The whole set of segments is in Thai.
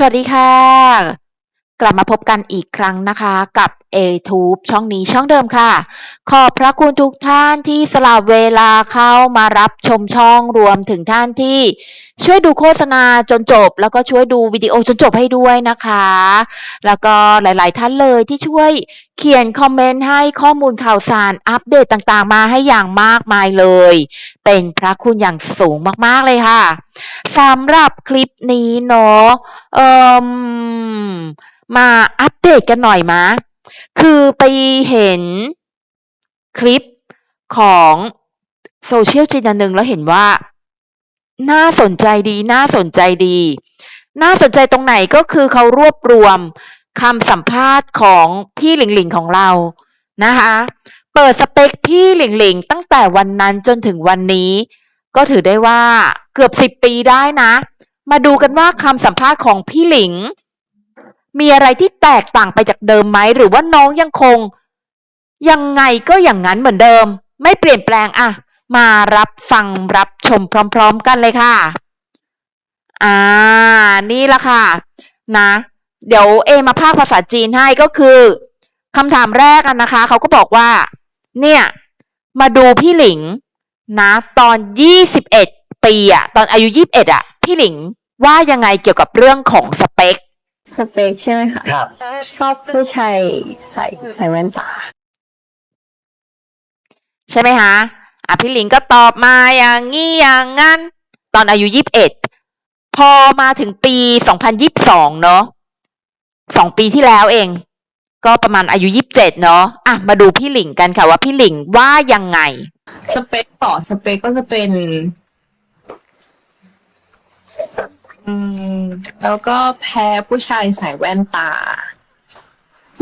สวัสดีค่ะ กลับมาพบกันอีกครั้งนะคะ กับ ATube ช่องนี้ช่องเดิมค่ะ ขอบพระคุณทุกท่านที่สละเวลาเข้ามารับชมช่องรวมถึงท่านที่ช่วยดูโฆษณาจนจบ แล้วก็ช่วยดูวิดีโอจนจบให้ด้วยนะคะ แล้วก็หลาย ๆ ท่านเลยที่ช่วยเขียนคอมเมนต์ให้ข้อมูลข่าวสารอัปเดตต่าง ๆ มาให้อย่างมากมายเลย เป็นพระคุณอย่างสูงมาก ๆ เลยค่ะสำหรับคลิปนี้เนาะเอ่มมาอัปเดตกันหน่อยมะ คือไปเห็นคลิปของโซเชียลจีนนหนึ่งแล้วเห็นว่า น่าสนใจดี น่าสนใจดี น่าสนใจตรงไหนก็คือเขารวบรวมคำสัมภาษณ์ของพี่หลิงหลิงของเรานะคะเปิดสเปคพี่หลิงหลิงตั้งแต่วันนั้นจนถึงวันนี้ ก็ถือได้ว่าเกือบสิบปีได้นะ มาดูกันว่าคำสัมภาษณ์ของพี่หลิง มีอะไรที่แตกต่างไปจากเดิมไหม หรือว่าน้องยังคง ยังไงก็อย่างนั้นเหมือนเดิม ไม่เปลี่ยนแปลงอะมารับฟังรับชมพร้อม ๆ กันเลยค่ะ อ่า นี่ละค่ะ นะ เดี๋ยวเอมาภาคภาษาจีนให้ก็คือคำถามแรกอะนะคะ เขาก็บอกว่า เนี่ย มาดูพี่หลิง นะ ตอนยี่สิบเอ็ดปีอะตอนอายุยี่สิบเอ็ดอะพี่หลิงว่ายังไงเกี่ยวกับเรื่องของสเปค สเปคใช่ไหมคะครับ ชอบผู้ชายใส่ใส่แว่นตา ใช่ไหมคะอะพี่หลิงก็ตอบมาอย่างงี้อย่างงั้น ตอนอายุยี่สิบเอ็ดพอมาถึงปีสองพันยิบสองเนาะสองปีที่แล้วเอง ก็ประมาณอายุยี่สิบเจ็ดเนาะอะมาดูพี่หลิงกันค่ะว่าพี่หลิงว่ายังไง สเปคต่อสเปคก็จะเป็น อืม แล้วก็แพ้ผู้ชายใส่แว่นตา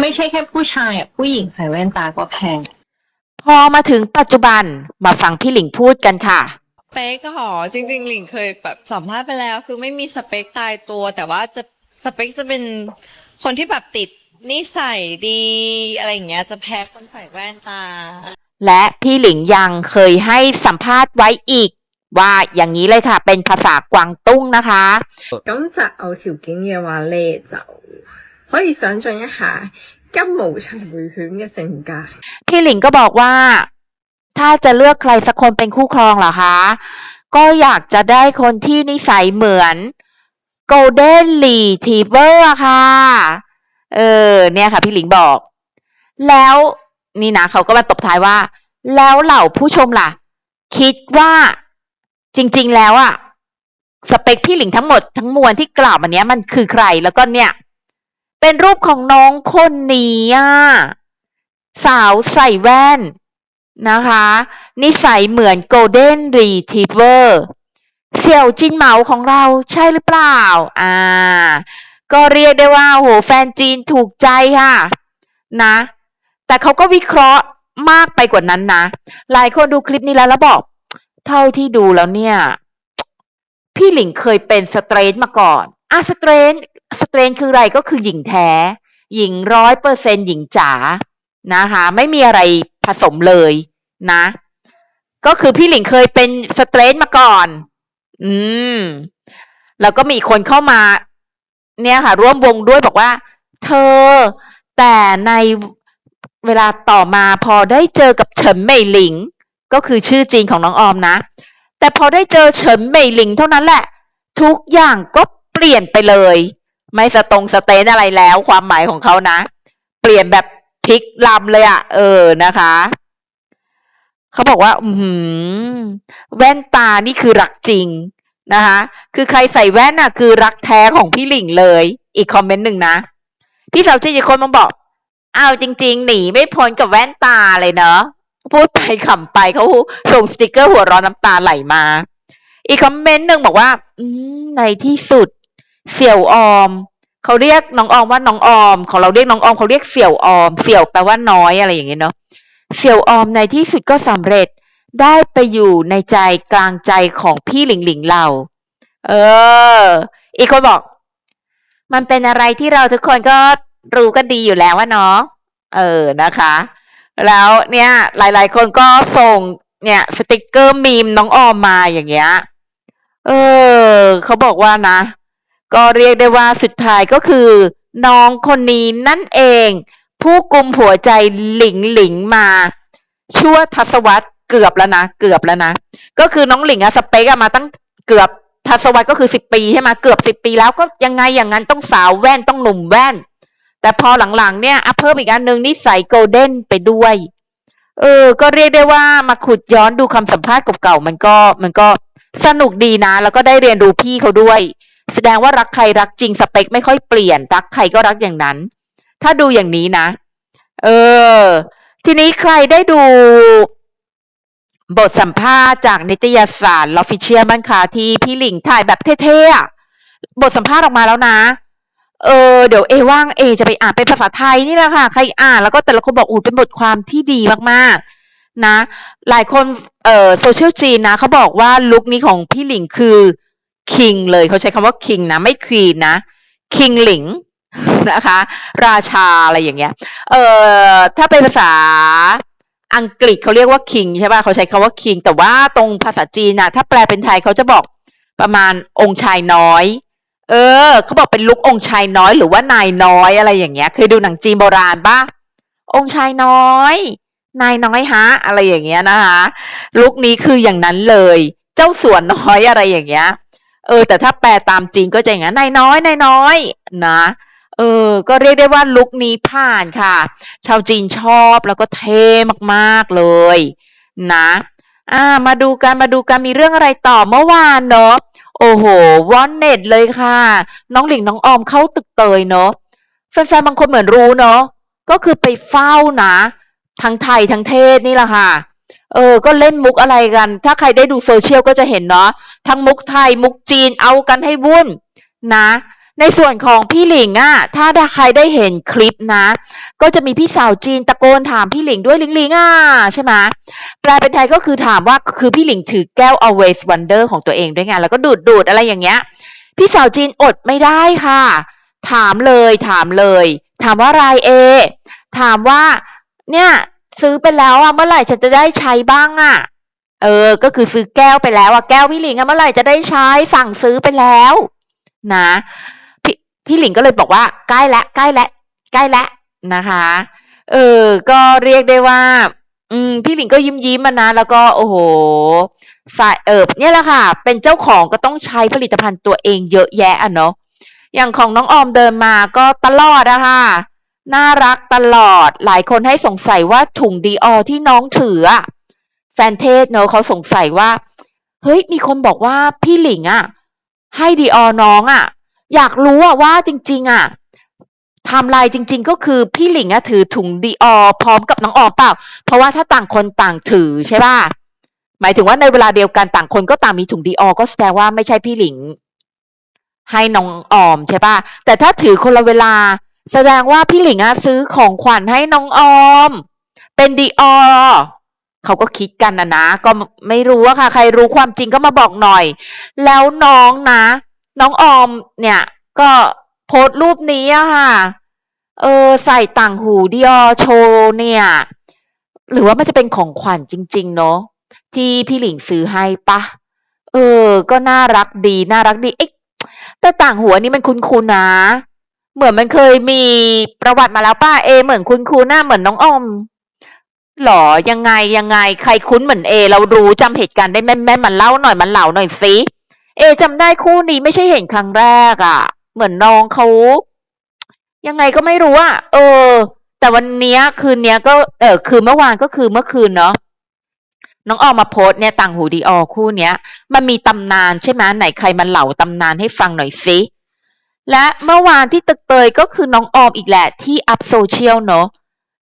ไม่ใช่แค่ผู้ชายอะผู้หญิงใส่แว่นตาก็แพ้ พอมาถึงปัจจุบันมาฟังพี่หลิงพูดกันค่ะสเปคหรอจริง ๆ หลิงเคยแบบสัมภาษณ์ไปแล้ว คือไม่มีสเปคตายตัว แต่ว่าจะสเปคจะเป็นคนที่แบบติดนิสัยดีอะไรอย่างเงี้ย จะแพ้คนใส่แว่นตา และพี่หลิงยังเคยให้สัมภาษณ์ไว้อีก ว่าอย่างนี้เลยค่ะ เป็นภาษากวางตุ้งนะคะ 咁择偶条件嘅话咧，就可以想像一下金毛寻回犬嘅性格。 พี่หลิงก็บอกว่า ถ้าจะเลือกใครสักคนเป็นคู่ครองเหรอคะ ก็อยากจะได้คนที่นิสัยเหมือน Golden Retriever อะค่ะ เออ เนี่ยค่ะ พี่หลิงบอก แล้วนี่นะเขาก็มาตบท้ายว่า แล้วเหล่าผู้ชมล่ะ คิดว่า จริง ๆ แล้วอะสเปคพี่หลิงทั้งหมดทั้งมวลที่กล่าวมาเนี้ยมันคือใครแล้วก็เนี่ย เป็นรูปของน้องคนนี้อะสาวใส่แว่นนะคะ นิสัยเหมือน Golden Retriever เสี่ยวจินเหมาของเราใช่หรือเปล่า อ่า ก็เรียกได้ว่าโหแฟนจีนถูกใจค่ะ นะ แต่เขาก็วิเคราะห์มากไปกว่านั้นนะ หลายคนดูคลิปนี้แล้วแล้วบอก เท่าที่ดูแล้วเนี่ย พี่หลิงเคยเป็นสเตรนมาก่อนอะสเตรนสเตรนคืออะไรก็คือหญิงแท้ หญิงร้อยเปอร์เซ็นหญิงจ๋านะคะไม่มีอะไรผสมเลยนะ ก็คือพี่หลิงเคยเป็นสเตรนมาก่อน อืม แล้วก็มีคนเข้ามา เนี่ยค่ะ ร่วมวงด้วยบอกว่า เธอ แต่ในเวลาต่อมาพอได้เจอกับเฉินเหมยหลิง ก็คือชื่อจริงของน้องออมนะ แต่พอได้เจอเฉินเหมยหลิงเท่านั้นแหละ ทุกอย่างก็เปลี่ยนไปเลย ไม่สตรงสเตนอะไรแล้วความหมายของเขานะ เปลี่ยนแบบพลิกลำเลยอะเออนะคะเขาบอกว่า อืแว่นตานี่คือรักจริงนะคะ คือใครใส่แว่นน่ะ คือรักแท้ของพี่หลิงเลย อีกคอมเมนต์หนึ่งนะ พี่สาวจีอีกคนมาบอกอ้าวจริง ๆ หนีไม่พ้นกับแว่นตาเลยเนาะ พูดไปขำไปเขาส่งสติกเกอร์หัวร้อนน้ำตาไหลมา อีกคอมเมนต์หนึ่งบอกว่า อืในที่สุด เสี่ยวออมเขาเรียกน้องออมว่าน้องออม ของเราเรียกน้องออมเขาเรียกเสี่ยวออม เสี่ยวแปลว่าน้อยอะไรอย่างเงี้ยเนาะเสี่ยวออมในที่สุดก็สำเร็จได้ไปอยู่ในใจกลางใจของพี่หลิงหลิงเรา เออ อีกคนบอก มันเป็นอะไรที่เราทุกคนก็รู้กันดีอยู่แล้วว่าเนาะเออนะคะ แล้วเนี่ยหลายๆ คนก็ส่งเนี่ยสติกเกอร์มีมน้องออมมาอย่างเงี้ย เออเขาบอกว่านะ ก็เรียกได้ว่าสุดท้ายก็คือ น้องคนนี้นั่นเอง ผู้กุมหัวใจหลิงหลิงมา ชั่วทศวรรษเกือบแล้วนะ เกือบแล้วนะ ก็คือน้องหลิงอะสเปกอะมาตั้งเกือบทศวรรษก็คือสิบปีใช่ไหมเกือบสิบปีแล้วก็ยังไงอย่างนั้นต้องสาวแว่นต้องหนุ่มแว่น แต่พอหลังๆเนี่ยอะเพิ่มอีกอันหนึ่งนิสัยโกลเด้นไปด้วย เออ ก็เรียกได้ว่ามาขุดย้อนดูคำสัมภาษณ์เก่าๆมันก็มันก็สนุกดีนะ แล้วก็ได้เรียนรู้พี่เขาด้วย แสดงว่ารักใครรักจริงสเปคไม่ค่อยเปลี่ยน รักใครก็รักอย่างนั้น ถ้าดูอย่างนี้นะ เออ ทีนี้ใครได้ดูบทสัมภาษณ์จากนิตยสารลอฟิเชียบ้างคะที่พี่หลิงถ่ายแบบเท่ๆบทสัมภาษณ์ออกมาแล้วนะ เออเดี๋ยวเอว่างเอจะไปอ่านเป็นภาษาไทยนี่แหละค่ะ ใครอ่านแล้วก็แต่ละคนบอกอู้เป็นบทความที่ดีมากๆ นะ หลายคนเอ่อโซเชียลจีนนะเขาบอกว่าลุคนี้ของพี่หลิงคือคิงเลยเขาใช้คำว่าคิงนะ ไม่ควีนนะคิงหลิงนะคะ ราชาอะไรอย่างเงี้ย เอ่อถ้าเป็นภาษาอังกฤษเขาเรียกว่าคิงใช่ป่ะเขาใช้คำว่าคิงแต่ว่าตรงภาษาจีนนะถ้าแปลเป็นไทยเขาจะบอกประมาณองค์ชายน้อย เออเขาบอกเป็นลุกองค์ชายน้อยหรือว่านายน้อยอะไรอย่างเงี้ยเคยดูหนังจีนโบราณปะองค์ชายน้อย นายน้อยฮะ อะไรอย่างเงี้ยนะคะลุกนี้คืออย่างนั้นเลย เจ้าสัวนน้อยอะไรอย่างเงี้ย เออ แต่ถ้าแปลตามจีนก็จะอย่างนั้นนายน้อยนายน้อยนะเออ ก็เรียกได้ว่าลุคนี้ผ่านค่ะ ชาวจีนชอบแล้วก็เท่มากๆเลยนะ อ่า มาดูกัน มาดูกัน มีเรื่องอะไรต่อเมื่อวานเนาะ โอ้โหวอนเน็ตเลยค่ะ น้องหลิงน้องออมเข้าตึกเตยเนาะแฟนๆบางคนเหมือนรู้เนาะก็คือไปเฝ้านะทั้งไทยทั้งเทศนี่แหละค่ะ เออ ก็เล่นมุกอะไรกัน ถ้าใครได้ดูโซเชียลก็จะเห็นเนาะทั้งมุกไทยมุกจีนเอากันให้วุ่นนะ ในส่วนของพี่หลิงอะถ้าใครได้เห็นคลิปนะ ก็จะมีพี่สาวจีนตะโกนถามพี่หลิงด้วยหลิงหลิงอะใช่ไหมแปลเป็นไทยก็คือถามว่าคือพี่หลิงถือแก้ว always wonder ของตัวเองด้วยไงแล้วก็ดูดดูดอะไรอย่างเงี้ย พี่สาวจีนอดไม่ได้ค่ะ ถามเลยถามเลย ถามว่าอะไรเอ ถามว่า เนี่ย ซื้อไปแล้วอะเมื่อไหร่ฉันจะได้ใช้บ้างอะ เออ ก็คือซื้อแก้วไปแล้วอะแก้วพี่หลิงอะเมื่อไหร่จะได้ใช้สั่งซื้อไปแล้ว นะพี่พี่หลิงก็เลยบอกว่าใกล้แล้วใกล้แล้วใกล้แล้ว นะคะเออก็เรียกได้ว่า อืมพี่หลิงก็ยิ้มยิ้มมานะแล้วก็โอ้โหฝ่ายเอิบเนี่ยแหละค่ะ เป็นเจ้าของก็ต้องใช้ผลิตภัณฑ์ตัวเองเยอะแยะอะเนาะอย่างของน้องออมเดินมาก็ตลอดอะค่ะน่ารักตลอดหลายคนให้สงสัยว่าถุงดีออที่น้องถืออะแฟนเทศเนอะเขาสงสัยว่า เฮ้ย มีคนบอกว่าพี่หลิงอะให้ดีออน้องอะอยากรู้อะว่าจริง ๆอะ ไทม์ไลน์จริง ๆ ก็คือพี่หลิงอะถือถุงดีออพร้อมกับน้องออมเปล่า เพราะว่าถ้าต่างคนต่างถือใช่ป่ะหมายถึงว่าในเวลาเดียวกันต่างคนก็ต่างมีถุงดีออก็แสดงว่าไม่ใช่พี่หลิง ให้น้องออมใช่ป่ะแต่ถ้าถือคนละเวลา แสดงว่าพี่หลิงอะซื้อของขวัญให้น้องออม เป็นดีออเขาก็คิดกันนะนะ ก็ไม่รู้อะค่ะ ใครรู้ความจริงก็มาบอกหน่อย แล้วน้องนะ น้องออมเนี่ย ก็ โพสรูปนี้อะค่ะ เออ ใส่ต่างหูดีออโชว์เนี่ย หรือว่ามันจะเป็นของขวัญจริง ๆ เนาะที่พี่หลิงซื้อให้ปะ เออ ก็น่ารักดี น่ารักดี เอ๊ะ แต่ต่างหัวนี่มันคุ้นๆนะ เหมือนมันเคยมีประวัติมาแล้วป้าเอ เหมือนคุ้นๆหน้าเหมือนน้องอมหรอ ยังไงยังไง ใครคุ้นเหมือนเอ เรารู้จำเหตุการณ์ได้แม่นแม่มันเล่าหน่อยมันเล่าหน่อยสิ เอจำได้คู่นี้ไม่ใช่เห็นครั้งแรกอะ่ะ เหมือนน้องเขายังไงก็ไม่รู้อะเออ แต่วันเนี้ยคืนเนี้ยก็เออคือเมื่อวานก็คือเมื่อคืนเนาะน้องออมมาโพสเนี่ยต่างหูดีออคู่เนี้ย มันมีตำนานใช่ไหมไหนใครมันเล่าตำนานให้ฟังหน่อยสิและเมื่อวานที่ตึกเตยก็คือน้องออมอีกแหละที่อัพโซเชียลเนาะ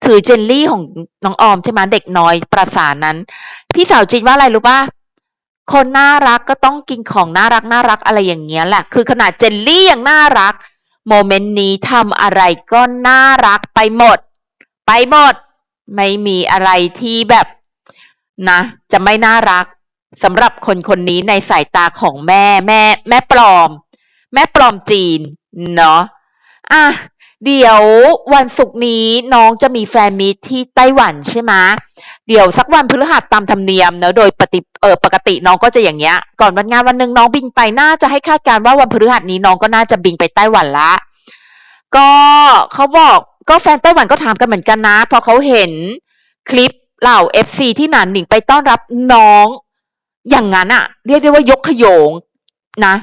ถือเจลลี่ของน้องออมใช่ไหมเด็กน้อยประสานั้น พี่สาวจินว่าอะไรรู้ป่ะ คนน่ารักก็ต้องกินของน่ารักน่ารักอะไรอย่างเงี้ยแหละ คือขนาดเจลลี่ยังน่ารัก โมเมนต์นี้ทำอะไรก็น่ารักไปหมด ไปหมด ไม่มีอะไรที่แบบนะ จะไม่น่ารักสำหรับคนคนนี้ในสายตาของแม่แม่ แม่ปลอม แม่ปลอมจีนเนาะอะเดี๋ยววันศุกร์นี้น้องจะมีแฟนมิตที่ไต้หวันใช่ไหม เดี๋ยวสักวันพฤหัสตามธรรมเนียมเนอะโดยปฏิเออปกติน้องก็จะอย่างเงี้ย ก่อนวันงานวันหนึ่งน้องบินไปน่าจะให้คาดการณ์ว่าวันพฤหัสนี้น้องก็น่าจะบินไปไต้หวันละ ก็เขาบอกก็แฟนไต้หวันก็ถามกันเหมือนกันนะพอเขาเห็นคลิปเหล่าเอฟซีที่หนานหนิงไปต้อนรับน้อง อย่างนั้นอะเรียกได้ว่ายกขยงนะ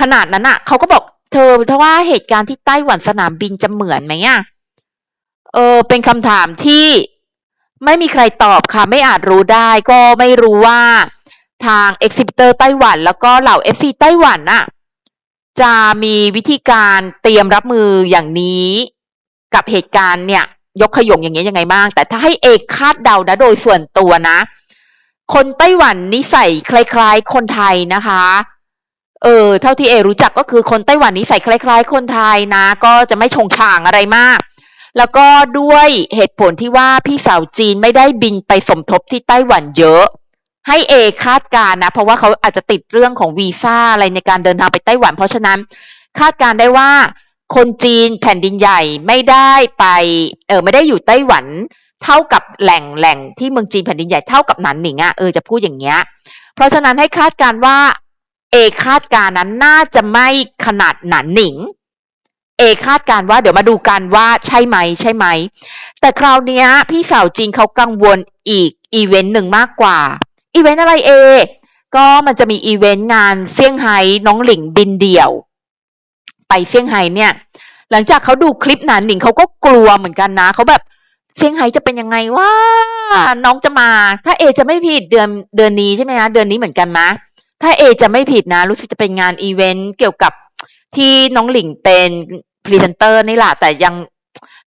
ขนาดนั้นอะเขาก็บอกเธอถ้าว่าเหตุการณ์ที่ไต้หวันสนามบินจะเหมือนไหมอะเออเป็นคำถามที่ ไม่มีใครตอบค่ะ ไม่อาจรู้ได้ ก็ไม่รู้ว่าทาง e อ h i b i t o r ไต้หวัน แล้วก็เหล่า FC ไต้หวันน่ะจะมีวิธีการเตรียมรับมืออย่างนี้ กับเหตุการณ์เนี่ย ยกขยงอย่างเงี้ยยังไงบ้าง แต่ถ้าให้เอกคาดเดานะโดยส่วนตัวนะ คนไต้หวันนิสัยคล้ายๆ คนไทยนะคะ เออ เท่าที่เอรู้จักก็คือคนไต้หวันนิสัยคล้าย ๆ คนไทยนะ ก็จะไม่ชงช่างอะไรมาก แล้วก็ด้วยเหตุผลที่ว่าพี่สาวจีนไม่ได้บินไปสมทบที่ไต้หวันเยอะ ให้เอคาดการณ์นะ เพราะว่าเขาอาจจะติดเรื่องของวีซ่าอะไรในการเดินทางไปไต้หวัน เพราะฉะนั้นคาดการได้ว่าคนจีนแผ่นดินใหญ่ไม่ได้ไปเออไม่ได้อยู่ไต้หวันเท่ากับแหล่งแหล่งที่เมืองจีนแผ่นดินใหญ่เท่ากับหนานหนิงอะ่ะเออจะพูดอย่างเงี้ย เพราะฉะนั้นให้คาดการณ์ว่าเอคาดการณ์นั้นน่าจะไม่ขนาดหนานหนิง เอคาดการ์ว่าเดี๋ยวมาดูกันว่าใช่ไหมใช่ไหม แต่คราวเนี้ยพี่สาวจีนเขากังวลอีกอีเวนต์หนึ่งมากกว่า อีเวนต์อะไรเอ ก็มันจะมีอีเวนต์งานเซี่ยงไฮ้น้องหลิงบินเดี่ยว ไปเซี่ยงไฮ้เนี่ย หลังจากเขาดูคลิปหนานหนิงเขาก็กลัวเหมือนกันนะเขาแบบเซี่ยงไฮ้จะเป็นยังไงว่าน้องจะมา ถ้าเอจะไม่ผิดเดือนเดือนนี้ใช่ไหมคะเดือนนี้เหมือนกันมะถ้าเอจะไม่ผิดนะ รู้สึกจะเป็นงานอีเวนต์เกี่ยวกับ ที่น้องหลิงเป็นพรีเซนเตอร์นี่แหละแต่ยัง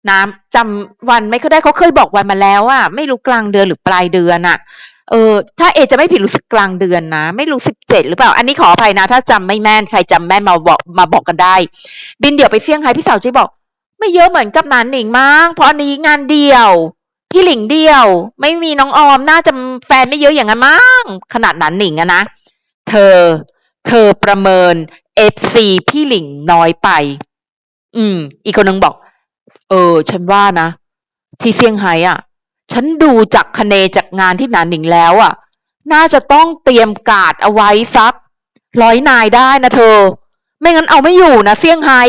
น้ำจำวันไม่ค่อยได้เขาเคยบอกวันมาแล้วอะไม่รู้กลางเดือนหรือปลายเดือนอะเออถ้าเอจะไม่ผิดรู้สึกกลางเดือนนะ ไม่รู้สิบเจ็ดหรือเปล่า อันนี้ขออภัยนะ ถ้าจำไม่แม่นใครจำแม่นมาบอกมาบอกกันได้ บินเดี่ยวไปเซี่ยงไฮ้พี่สาวจีบอก ไม่เยอะเหมือนกับนานหนิงมั้งเพราะอันนี้งานเดี่ยว พี่หลิงเดียว ไม่มีน้องออมน่าจะแฟนไม่เยอะอย่างนั้นมั้งขนาดนั้นหนิงอะนะเธอ เธอประเมิน เอฟซีพี่หลิงน้อยไป อืม อีกคนนึงบอก เออ ฉันว่านะ ที่เซี่ยงไฮ้อะ ฉันดูจากคะเนจากงานที่หนานหนิงแล้วอะ น่าจะต้องเตรียมการ์ดเอาไว้สักร้อยนายได้นะเธอ ไม่งั้นเอาไม่อยู่นะเซี่ยงไฮ้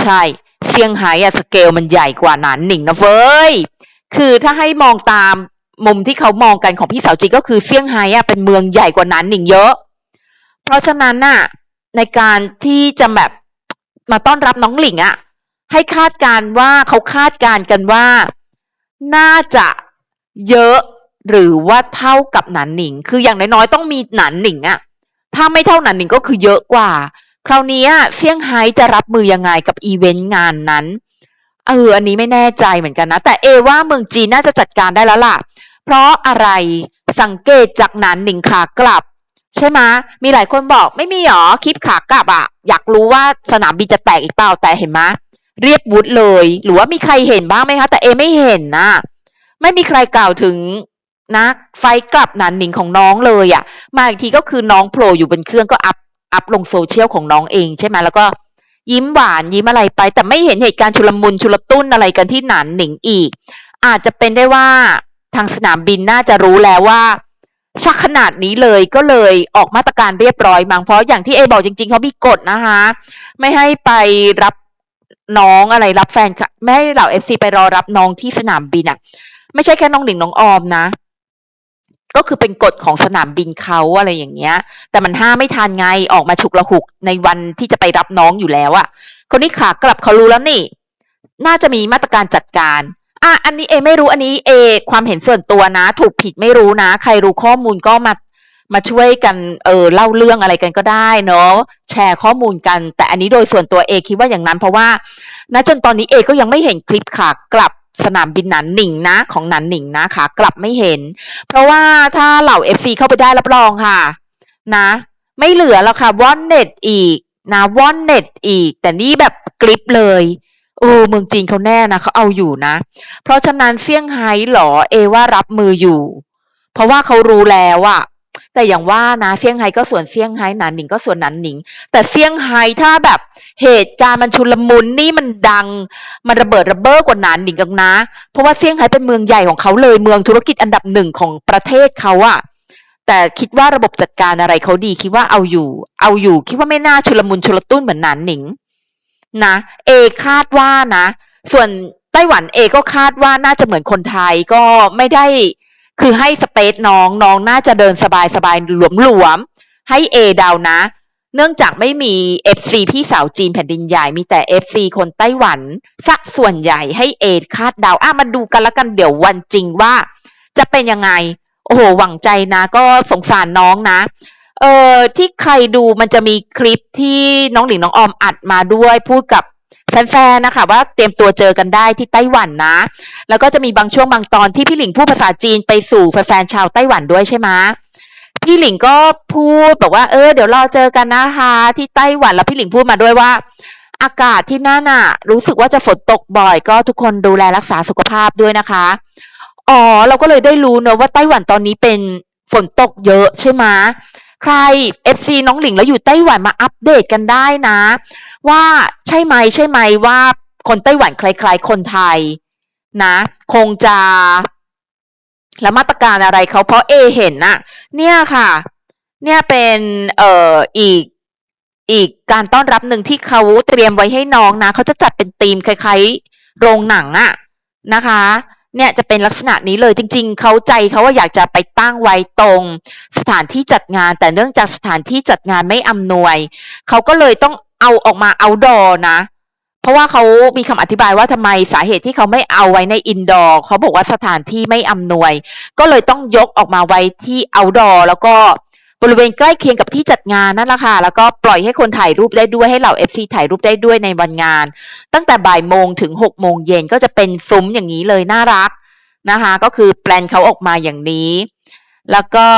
ใช่ เซี่ยงไฮ้อะสเกลมันใหญ่กว่าหนานหนิงนะเว้ย คือถ้าให้มองตามมุมที่เขามองกันของพี่สาวจีก็คือเซี่ยงไฮ้อะเป็นเมืองใหญ่กว่าหนานหนิงเยอะ เพราะฉะนั้นน่ะ ในการที่จะแบบมาต้อนรับน้องหลิงอะให้คาดการว่าเขาคาดการกันว่า น่าจะเยอะหรือว่าเท่ากับหนานหนิง คืออย่างน้อยๆต้องมีหนานหนิงอะถ้าไม่เท่าหนานหนิงก็คือเยอะกว่า คราวนี้เซี่ยงไฮ้จะรับมือยังไงกับอีเวนต์งานนั้นเอออันนี้ไม่แน่ใจเหมือนกันนะ แต่เอว่าเมืองจีนน่าจะจัดการได้แล้วล่ะ เพราะอะไรสังเกตจากหนานหนิงขากลับ ใช่ไหมมีหลายคนบอกไม่มีหรอคลิปขากลับอะอยากรู้ว่าสนามบินจะแตกอีกเปล่าแต่เห็นไหมเรียบวุฒเลย หรือว่ามีใครเห็นบ้างไหมคะ แต่เอไม่เห็นนะไม่มีใครกล่าวถึงนะไฟกลับหนานหนิงของน้องเลยอะมาอีกทีก็คือน้องโผล่อยู่บนเครื่องก็อัพอัพลงโซเชียลของน้องเองใช่ไหมแล้วก็ยิ้มหวานยิ้มอะไรไป แต่ไม่เห็นเหตุการณ์ชุลมุนชุลตุ้นอะไรกันที่หนานหนิงอีก อาจจะเป็นได้ว่าทางสนามบินน่าจะรู้แล้วว่า สักขนาดนี้เลยก็เลยออกมาตรการเรียบร้อยมั้งเพราะอย่างที่เอบอกจริงๆเขามีกฎนะคะ ไม่ให้ไปรับน้องอะไรรับแฟนค่ะไม่ให้เหล่าเอฟซีไปรอรับน้องที่สนามบินอะไม่ใช่แค่น้องหลิงน้องออมนะ ก็คือเป็นกฎของสนามบินเขาอะไรอย่างเงี้ย แต่มันห้ามไม่ทันไงออกมาฉุกละหุกในวันที่จะไปรับน้องอยู่แล้วอะคนนี้ขากลับเขารู้แล้วนี่ น่าจะมีมาตรการจัดการ อะอันนี้เอไม่รู้อันนี้เอความเห็นส่วนตัวนะ ถูกผิดไม่รู้นะ ใครรู้ข้อมูลก็มามาช่วยกันเออเล่าเรื่องอะไรกันก็ได้เนาะแชร์ข้อมูลกัน แต่อันนี้โดยส่วนตัวเอคิดว่าอย่างนั้น เพราะว่าณจนตอนนี้เอก็ยังไม่เห็นคลิปขากลับสนามบินหนันหนิงนะของหนันหนิงนะขากลับไม่เห็น เพราะว่าถ้าเหล่าเอฟซีเข้าไปได้รับรองค่ะ นะ ไม่เหลือแล้วค่ะวอนเน็ตอีกนะวอนเน็ตอีก แต่นี่แบบกริปเลย โอ้เมืองจีนเขาแน่นะเขาเอาอยู่นะ เพราะฉะนั้นเซี่ยงไฮ้หรอเอว่ารับมืออยู่ เพราะว่าเขารู้แล้วอะแต่อย่างว่านะเซี่ยงไฮ้ก็ส่วนเซี่ยงไฮ้หนานหนิงก็ส่วนหนานหนิง แต่เซี่ยงไฮ้ถ้าแบบเหตุการณ์มันชุลมุนนี่มันดัง มันระเบิดระเบ้อกว่าหนานหนิงกันนะ เพราะว่าเซี่ยงไฮ้เป็นเมืองใหญ่ของเขาเลยเมืองธุรกิจอันดับหนึ่งของประเทศเขาอะแต่คิดว่าระบบจัดการอะไรเขาดีคิดว่าเอาอยู่ เอาอยู่คิดว่าไม่น่าชุลมุนชุลตุ้นเหมือนหนานหนิง นะเอคาดว่านะ ส่วนไต้หวันเอก็คาดว่าน่าจะเหมือนคนไทยก็ไม่ได้คือให้สเปซน้องน้องน่าจะเดินสบายสบายหลวมหลวมๆให้เอเดานะ เนื่องจากไม่มี FC พี่สาวจีนแผ่นดินใหญ่มีแต่ FC คนไต้หวันสักส่วนใหญ่ให้เอคาดเดาอะมาดูกันละกันเดี๋ยววันจริงว่า จะเป็นยังไง โอ้โหหวังใจนะ ก็สงสารน้องนะ เออที่ใครดูมันจะมีคลิปที่น้องหลิงน้องออมอัดมาด้วยพูดกับแฟนๆนะคะว่าเตรียมตัวเจอกันได้ที่ไต้หวันนะ แล้วก็จะมีบางช่วงบางตอนที่พี่หลิงพูดภาษาจีนไปสู่แฟนๆชาวไต้หวันด้วยใช่ไหมพี่หลิงก็พูดบอกว่าเออเดี๋ยวรอเจอกันนะคะที่ไต้หวันแล้วพี่หลิงพูดมาด้วยว่า อากาศที่นั่นน่ะ รู้สึกว่าจะฝนตกบ่อย ก็ทุกคนดูแลรักษาสุขภาพด้วยนะคะอ๋อเราก็เลยได้รู้เนอะว่าไต้หวันตอนนี้เป็นฝนตกเยอะใช่ไหม ใคร FC น้องหลิงแล้วอยู่ไต้หวันมาอัปเดตกันได้นะ ว่าใช่ไหมใช่ไหมว่าคนไต้หวันคล้ายๆ คนไทยนะ คงจะแล้วมาตรการอะไรเขาเพราะเอเห็นน่ะ เนี่ยค่ะ เนี่ยเป็นเอ่ออีกอีกการต้อนรับหนึ่งที่เขาเตรียมไว้ให้น้องนะเขาจะจัดเป็นธีมคล้ายๆ โรงหนังอะนะคะ เนี่ยจะเป็นลักษณะนี้เลยจริง ๆ เขาใจเขาว่าอยากจะไปตั้งไว้ตรง สถานที่จัดงาน แต่เนื่องจากสถานที่จัดงานไม่อำนวย เขาก็เลยต้องเอาออกมาเอาดอนะ เพราะว่าเขามีคำอธิบายว่าทำไมสาเหตุที่เขาไม่เอาไว้ในอินดอร์เขาบอกว่าสถานที่ไม่อำนวย ก็เลยต้องยกออกมาไว้ที่เอาดอแล้วก็ บริเวณใกล้เคียงกับที่จัดงานนั่นแหละค่ะ แล้วก็ปล่อยให้คนถ่ายรูปได้ด้วยให้เหล่า FC ถ่ายรูปได้ด้วยในวันงาน ตั้งแต่บ่ายโมงถึงหกโมงเย็นก็จะเป็นซุ้มอย่างนี้เลยน่ารักนะคะ ก็คือแปลนเขาออกมาอย่างนี้ แล้วก็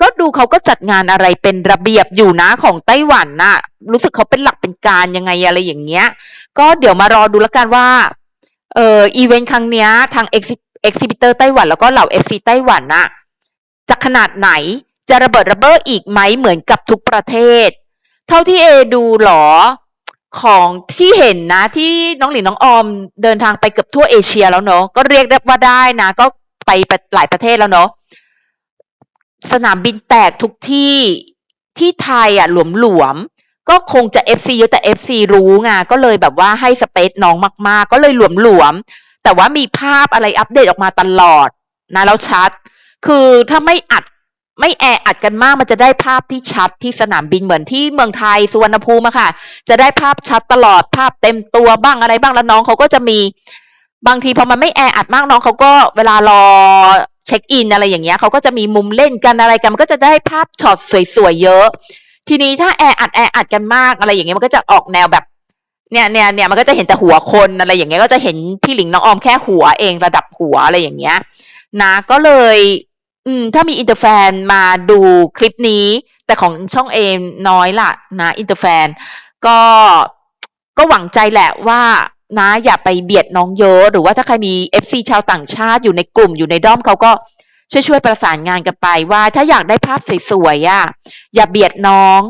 ก็ดูเขาก็จัดงานอะไรเป็นระเบียบอยู่นะของไต้หวันน่ะ รู้สึกเขาเป็นหลักเป็นการยังไงอะไรอย่างเงี้ย ก็เดี๋ยวมารอดูแล้วกันว่า เอ่ออีเวนต์ครั้งเนี้ยทาง exhibitor ไต้หวันแล้วก็เหล่า FC ไต้หวันน่ะจะขนาดไหน จะระเบิดระเบ้ออีกไหมเหมือนกับทุกประเทศ เท่าที่เอดูหรอของที่เห็นนะที่น้องหลินน้องออมเดินทางไปเกือบทั่วเอเชียแล้วเนอะก็เรียกได้ว่าได้นะ ก็ไปหลายประเทศแล้วเนอะสนามบินแตกทุกที่ที่ไทยอะหลวมๆก็คงจะ FC เยอะแต่ FC รู้ไงก็เลยแบบว่าให้สเปซน้องมากๆ ก็เลยหลวมๆแต่ว่ามีภาพอะไรอัปเดตออกมาตลอดนะแล้วชัด คือถ้าไม่อัด ไม่แออัดกันมากมันจะได้ภาพที่ชัดที่สนามบินเหมือนที่เมืองไทยสุวรรณภูมิค่ะ จะได้ภาพชัดตลอดภาพเต็มตัวบ้างอะไรบ้างแล้วน้องเขาก็จะมีบางทีพอมันไม่แออัดมากน้องเขาก็เวลารอเช็คอินอะไรอย่างเงี้ยเขาก็จะมีมุมเล่นกันอะไรกันมันก็จะได้ภาพช็อตสวยๆเยอะ ทีนี้ถ้าแออัดแออัดกันมากอะไรอย่างเงี้ยมันก็จะออกแนวแบบเนี่ยเนี่ยเนี่ยมันก็จะเห็นแต่หัวคนอะไรอย่างเงี้ยก็จะเห็นพี่หลิงน้องออมแค่หัวเองระดับหัวอะไรอย่างเงี้ยนะก็เลย อืม ถ้ามีอินเตอร์แฟนมาดูคลิปนี้ แต่ของช่องเอมน้อยละนะ อินเตอร์แฟน ก็ก็หวังใจแหละว่านะ อย่าไปเบียดน้องเยอะ หรือว่าถ้าใครมี FC ชาวต่างชาติอยู่ในกลุ่มอยู่ในด้อมเขาก็ช่วยช่วยประสานงานกันไปว่าถ้าอยากได้ภาพสวยๆอะอย่าเบียดน้อง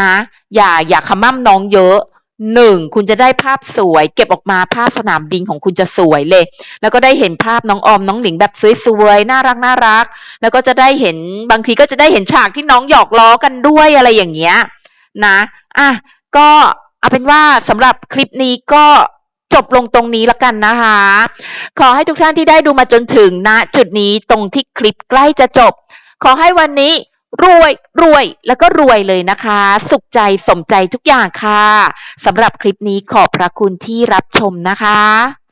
นะ อย่าอย่าขมั่มน้องเยอะ หนึ่งคุณจะได้ภาพสวย เก็บออกมาภาพสนามบินของคุณจะสวยเลย แล้วก็ได้เห็นภาพน้องออมน้องหลิงแบบสวยๆน่ารักน่ารัก แล้วก็จะได้เห็นบางทีก็จะได้เห็นฉากที่น้องหยอกล้อกันด้วยอะไรอย่างเงี้ยนะอะก็เอาเป็นว่าสำหรับคลิปนี้ก็จบลงตรงนี้ละกันนะคะ ขอให้ทุกท่านที่ได้ดูมาจนถึงณจุดนี้ตรงที่คลิปใกล้จะจบ ขอให้วันนี้ รวยรวยแล้วก็รวยเลยนะคะ สุขใจสมใจทุกอย่างค่ะสำหรับคลิปนี้ขอบพระคุณที่รับชมนะคะ